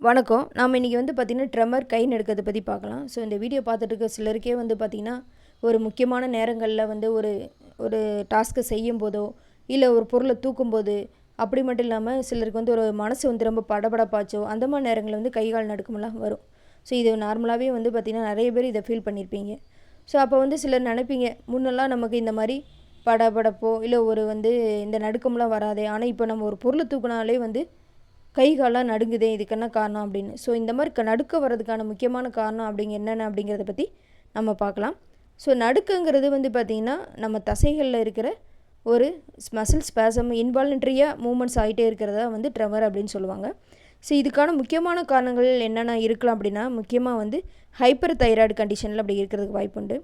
வணக்கம். நாம் இன்றைக்கி வந்து பார்த்திங்கன்னா ட்ரெமர் கை நடுக்கிறத பற்றி பார்க்கலாம். ஸோ இந்த வீடியோ பார்த்துட்டு இருக்க சிலருக்கே வந்து பார்த்திங்கன்னா ஒரு முக்கியமான நேரங்களில் வந்து ஒரு ஒரு டாஸ்க்கை செய்யும் போதோ இல்லை ஒரு பொருளை தூக்கும்போது அப்படி மட்டும் இல்லாமல் சிலருக்கு வந்து ஒரு மனசு வந்து ரொம்ப படபடப்பாச்சோ அந்த மாதிரி நேரங்களில் வந்து கை கால் நடுக்கமெல்லாம் வரும். ஸோ இது நார்மலாகவே வந்து பார்த்திங்கன்னா நிறைய பேர் இதை ஃபீல் பண்ணியிருப்பீங்க ஸோ அப்போ வந்து சிலர் நினைப்பீங்க முன்னெல்லாம் நமக்கு இந்த மாதிரி படபடப்போ இல்லை ஒரு வந்து இந்த நடுக்கம்லாம் வராது. ஆனால் இப்போ நம்ம ஒரு பொருளை தூக்குனாலே வந்து கை கால்லாம் நடுங்குதே இதுக்கு என்ன காரணம் அப்படின்னு. ஸோ இந்த மாதிரி நடுக்க வர்றதுக்கான முக்கியமான காரணம் அப்படிங்க என்னென்ன அப்படிங்கிறத பற்றி நம்ம பார்க்கலாம். ஸோ நடுக்கங்கிறது வந்து பார்த்திங்கன்னா நம்ம தசைகளில் இருக்கிற ஒரு மசில் ஸ்பேசம் இன்வாலண்ட்ரியாக மூமெண்ட்ஸ் ஆகிட்டே இருக்கிறதா வந்து ட்ரெமர் அப்படின்னு சொல்லுவாங்க. ஸோ இதுக்கான முக்கியமான காரணங்கள் என்னென்ன இருக்கலாம் அப்படின்னா முக்கியமாக வந்து ஹைப்பர் தைராய்டு கண்டிஷனில் அப்படி இருக்கிறதுக்கு வாய்ப்புண்டு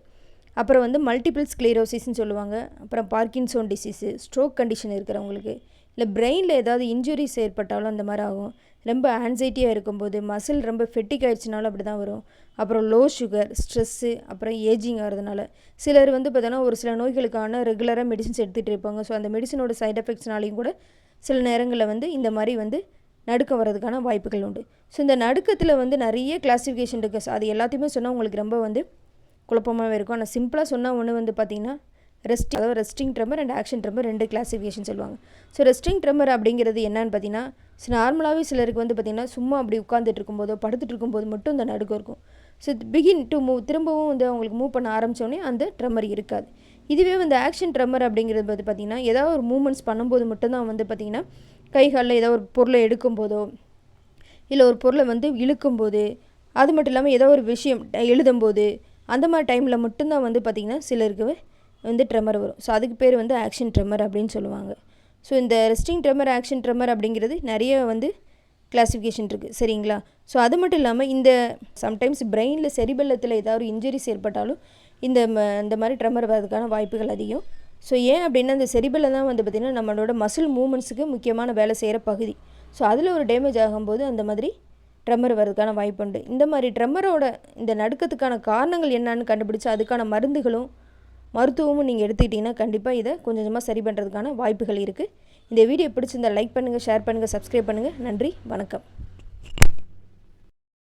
அப்புறம் வந்து மல்டிபிள் ஸ்க்ளீரோசிஸ்ன்னு சொல்லுவாங்க. அப்புறம் பார்க்கின்சோன் டிசீஸு ஸ்ட்ரோக் கண்டிஷன் இருக்கிறவங்களுக்கு. இல்லை பிரெயினில் ஏதாவது இன்ஜுரிஸ் ஏற்பட்டாலும் அந்த மாதிரி ஆகும். ரொம்ப ஆன்சைட்டியாக இருக்கும்போது மசில் ரொம்ப ஃபெட்டிக் ஆகிடுச்சினாலும் அப்படி தான் வரும். அப்புறம் லோ சுகர் ஸ்ட்ரெஸ்ஸு அப்புறம் ஏஜிங் ஆகிறதுனால. சிலர் வந்து பார்த்தோன்னா ஒரு சில நோய்களுக்கான ரெகுலராக மெடிசின்ஸ் எடுத்துகிட்டு இருப்பாங்க. ஸோ அந்த மெடிசனோட சைட் எஃபெக்ட்ஸ்னாலையும் கூட சில நேரங்களில் வந்து இந்த மாதிரி வந்து நடுக்கம் வர்றதுக்கான வாய்ப்புகள் உண்டு. ஸோ இந்த நடுக்கத்தில் வந்து நிறைய கிளாஸிஃபிகேஷன் இருக்குது அது எல்லாத்தையுமே சொன்னால் உங்களுக்கு ரொம்ப வந்து குழப்பமாகவே இருக்கும். ஆனால் சிம்பிளாக சொன்னால் ஒன்று வந்து பார்த்திங்கன்னா ரெஸ்ட் அதாவது resting tremor and action tremor ரெண்டு கிளாசிஃபிகேஷன் சொல்லுவாங்க. ஸோ ரெஸ்டிங் ட்ரெமர் அப்படிங்கிறது என்னன்னு பார்த்தீங்கன்னா நார்மலாகவே சிலருக்கு வந்து பார்த்திங்கன்னா சும்மா அப்படி உட்காந்துட்டு இருக்கும்போதோ படுத்துட்டு இருக்கும்போது மட்டும் இந்த நடுக்கம் இருக்கும். ஸோ பிகின் டு மூவ் திரும்பவும் வந்து அவங்களுக்கு மூவ் பண்ண ஆரம்பித்தோடனே அந்த ட்ரெமர் இருக்காது. இதுவே வந்து ஆக்ஷன் ட்ரெமர் அப்படிங்கிறது வந்து பார்த்திங்கன்னா ஏதாவது ஒரு மூமெண்ட்ஸ் பண்ணும்போது மட்டும்தான் வந்து பார்த்திங்கன்னா கை காலில் ஏதோ ஒரு பொருளை எடுக்கும்போதோ இல்லை ஒரு பொருளை வந்து இழுக்கும்போது அது மட்டும் இல்லாமல் ஏதோ ஒரு விஷயம் எழுதும்போது அந்த மாதிரி டைமில் மட்டும்தான் வந்து பார்த்திங்கன்னா சிலருக்கு வந்து ட்ரெமர் வரும். ஸோ அதுக்கு பேர் வந்து ஆக்ஷன் ட்ரெமர் அப்படின்னு சொல்லுவாங்க. ஸோ இந்த ரெஸ்டிங் ட்ரெமர் ஆக்ஷன் ட்ரெமர் அப்படிங்கிறது நிறைய வந்து கிளாஸிஃபிகேஷன் இருக்குது சரிங்களா? ஸோ அது மட்டும் இல்லாமல் இந்த சம்டைம்ஸ் பிரெயினில் செரிபெல்லத்தில் ஏதாவது ஒரு இன்ஜுரிஸ் ஏற்பட்டாலும் இந்த இந்த மாதிரி ட்ரெமர் வரதுக்கான வாய்ப்புகள் அதிகம். ஸோ ஏன் அப்படின்னா இந்த செரிபெல்லம் தான் வந்து பார்த்திங்கன்னா நம்மளோட மசில் மூமெண்ட்ஸுக்கு முக்கியமான வேலை செய்கிற பகுதி. ஸோ அதில் ஒரு டேமேஜ் ஆகும்போது அந்த மாதிரி ட்ரெமர் வரதுக்கான வாய்ப்புண்டு இந்த மாதிரி ட்ரெம்மரோட இந்த நடுக்கத்துக்கான காரணங்கள் என்னன்னு கண்டுபிடிச்சி அதுக்கான மருந்துகளும் மருத்துவமும் நீங்கள் எடுத்துக்கிட்டிங்கன்னா கண்டிப்பாக இதை கொஞ்சம் கொஞ்சமாக சரி பண்ணுறதுக்கான வாய்ப்புகள் இருக்குது இந்த வீடியோ பிடிச்சிருந்தால் லைக் பண்ணுங்கள் ஷேர் பண்ணுங்கள் சப்ஸ்கிரைப் பண்ணுங்கள் நன்றி வணக்கம்.